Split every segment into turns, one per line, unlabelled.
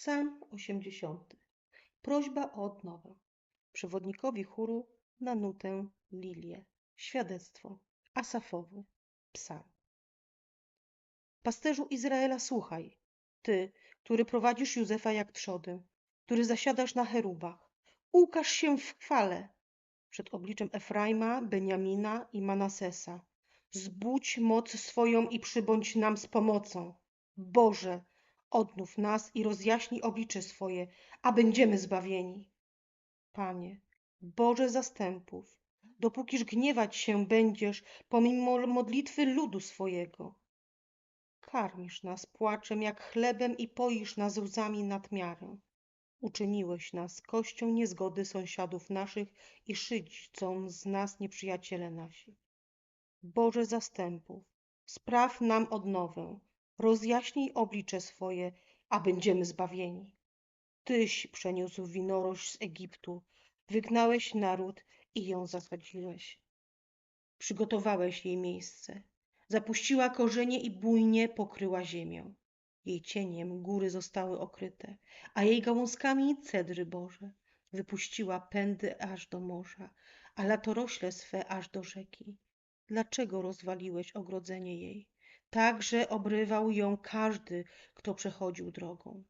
Psalm 80. Prośba o odnowę. Przewodnikowi chóru na nutę lilię. Świadectwo. Asafowy. Psalm. Pasterzu Izraela, słuchaj. Ty, który prowadzisz Józefa jak trzodę, który zasiadasz na cherubach. Ukaż się w chwale przed obliczem Efraima, Beniamina i Manasesa. Zbudź moc swoją i przybądź nam z pomocą. Boże, odnów nas i rozjaśnij oblicze swoje, a będziemy zbawieni. Panie, Boże zastępów, dopókiż gniewać się będziesz pomimo modlitwy ludu swojego. Karmisz nas płaczem jak chlebem i poisz nas łzami nad miarę. Uczyniłeś nas kością niezgody sąsiadów naszych i szydzą z nas nieprzyjaciele nasi. Boże zastępów, spraw nam odnowę, rozjaśnij oblicze swoje, a będziemy zbawieni. Tyś przeniósł winorość z Egiptu, wygnałeś naród i ją zasadziłeś. Przygotowałeś jej miejsce. Zapuściła korzenie i bujnie pokryła ziemię. Jej cieniem góry zostały okryte, a jej gałązkami cedry Boże. Wypuściła pędy aż do morza, a latorośle swe aż do rzeki. Dlaczego rozwaliłeś ogrodzenie jej? Tak, że obrywał ją każdy, kto przechodził drogą.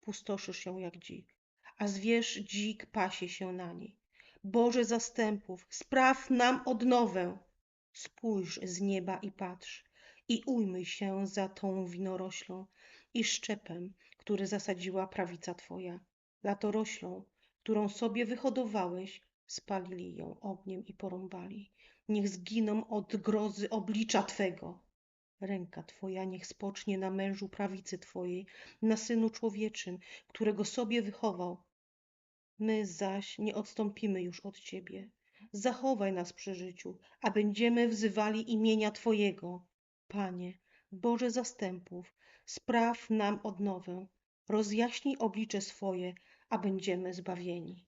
Pustoszysz ją jak dzik, a zwierz dzik pasie się na niej. Boże zastępów, spraw nam odnowę. Spójrz z nieba i patrz, i ujmyj się za tą winoroślą i szczepem, który zasadziła prawica Twoja. Latoroślą, którą sobie wyhodowałeś, spalili ją ogniem i porąbali. Niech zginą od grozy oblicza Twego. Ręka Twoja niech spocznie na mężu prawicy Twojej, na synu człowieczym, którego sobie wychował. My zaś nie odstąpimy już od Ciebie. Zachowaj nas przy życiu, a będziemy wzywali imienia Twojego. Panie, Boże zastępów, spraw nam odnowę, rozjaśnij oblicze swoje, a będziemy zbawieni.